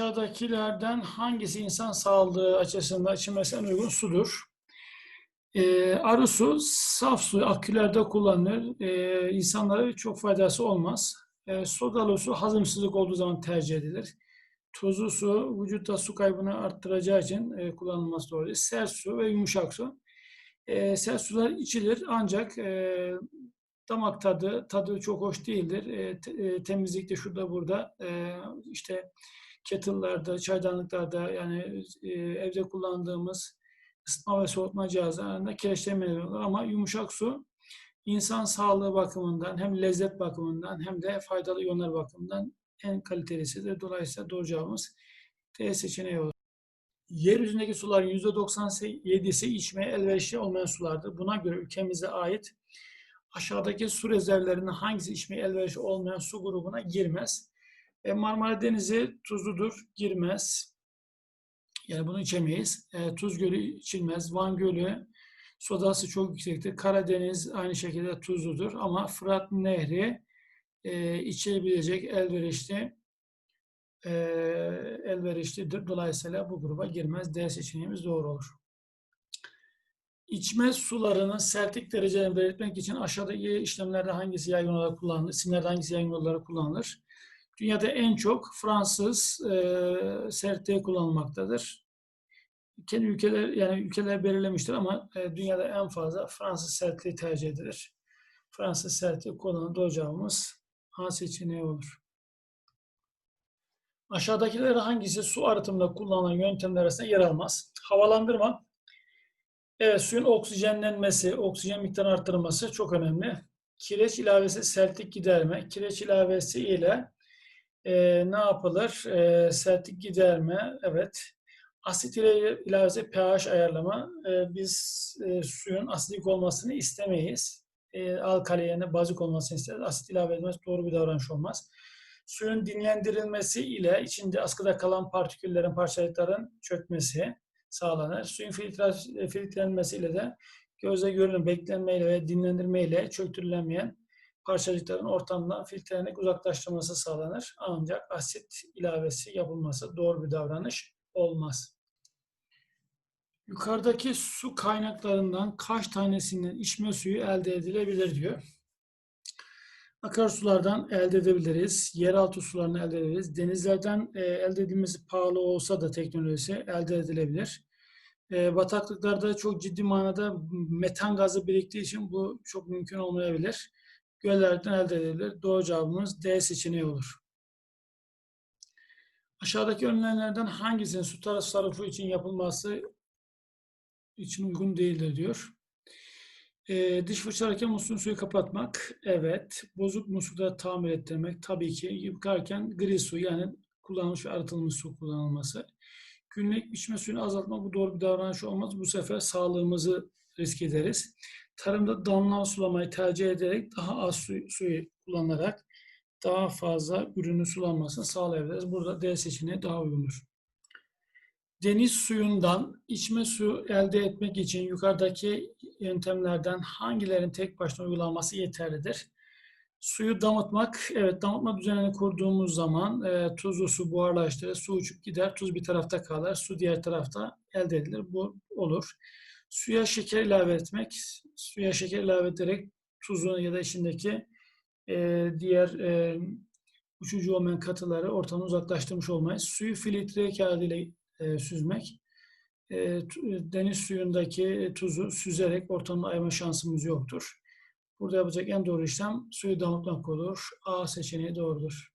Aşağıdakilerden hangisi insan sağlığı açısından içilmesi en uygun sudur? Ee, arı su, saf su akülerde kullanılır. Ee, insanlara çok faydası olmaz. Ee, sodalı su hazımsızlık olduğu zaman tercih edilir. Tuzlu su vücutta su kaybını arttıracağı için e, kullanılması doğru. Sert su ve yumuşak su. E, sert sular içilir ancak e, damak tadı tadı çok hoş değildir. E, te, e, temizlikte şurada burada e, işte kettle'larda, çaydanlıklarda yani e, evde kullandığımız ısıtma ve soğutma cihazlarında kireçlenmeler olur. Ama yumuşak su insan sağlığı bakımından hem lezzet bakımından hem de faydalı iyonlar bakımından en kalitelisidir. Dolayısıyla doğru cevabımız D seçeneği olur. Yeryüzündeki suların %97'si içmeye elverişli olmayan sulardır. Buna göre ülkemize ait aşağıdaki su rezervlerinin hangisi içmeye elverişli olmayan su grubuna girmez? E, Marmara Denizi tuzludur, girmez. Yani bunu içemeyiz. E, Tuz Gölü içilmez. Van Gölü sodası çok yüksektir. Karadeniz aynı şekilde tuzludur ama Fırat Nehri e, içebilecek elverişli e, elverişlidir. Dolayısıyla bu gruba girmez. D seçeneğimiz doğru olur. İçme sularının sertlik derecelerini belirtmek için aşağıdaki işlemlerde hangisi yaygın olarak kullanılır? İsimlerde hangisi yaygın olarak kullanılır? Dünyada en çok Fransız e, sertliği kullanılmaktadır. Kendi ülkeler yani ülkeler belirlemiştir ama e, dünyada en fazla Fransız sertliği tercih edilir. Fransız sertliği kullanan doğru cevabımız A seçeneği olur. Aşağıdakileri hangisi su arıtımında kullanılan yöntemler arasında yer almaz? Havalandırma. Evet, suyun oksijenlenmesi, oksijen miktarını arttırılması çok önemli. Kireç ilavesi sertlik giderme. Kireç ilavesi ile e, ne yapılır? E, sertlik giderme, evet. Asit ile ilavesi pH ayarlama. E, biz e, suyun asidik olmasını istemeyiz. E, alkali yerine bazik olmasını isteriz. Asit ilave edilmesi doğru bir davranış olmaz suyun dinlendirilmesi ile içinde askıda kalan partiküllerin, parçacıkların çökmesi sağlanır. Suyun filtre, filtrelenmesiyle de gözle görülen beklenmeyle ve dinlendirmeyle çöktürülemeyen parçacıkların ortamdan filtrelenerek uzaklaştırılması sağlanır. Ancak asit ilavesi yapılması doğru bir davranış olmaz. Yukarıdaki su kaynaklarından kaç tanesinin içme suyu elde edilebilir diyor. Akarsulardan elde edebiliriz. Yeraltı sularını elde edebiliriz. Denizlerden e, elde edilmesi pahalı olsa da teknolojisi elde edilebilir. E, bataklıklarda çok ciddi manada metan gazı biriktiği için bu çok mümkün olmayabilir. Göllerden elde edilebilir. Doğru cevabımız D seçeneği olur. Aşağıdaki önlemlerden hangisinin su tasarrufu için yapılması için uygun değildir diyor. E, diş fırçalarken musluğun suyu kapatmak. Evet. Bozuk musluğu tamir ettirmek. Tabii ki yıkarken gri su yani kullanılmış ve arıtılmış su kullanılması. Günlük içme suyunu azaltmak bu doğru bir davranış olmaz. Bu sefer sağlığımızı risk ederiz. Tarımda damla sulamayı tercih ederek daha az su, suyu kullanarak daha fazla ürünü sulanmasını sağlayabiliriz. Burada D seçeneği daha uygundur deniz suyundan içme suyu elde etmek için yukarıdaki yöntemlerden hangilerin tek başına uygulanması yeterlidir? Suyu damıtmak, evet damıtma düzenini kurduğumuz zaman e, tuzlu su buharlaştırır, su uçup gider, tuz bir tarafta kalır, su diğer tarafta elde edilir. Bu olur. Suya şeker ilave etmek, suya şeker ilave ederek tuzun ya da içindeki e, diğer e, uçucu olmayan katıları ortadan uzaklaştırmış olmayız. Suyu filtre kağıdı ile e, süzmek. E, deniz suyundaki tuzu süzerek ortamda ayırma şansımız yoktur. Burada yapacak en doğru işlem suyu damıtmak olur. A seçeneği doğrudur.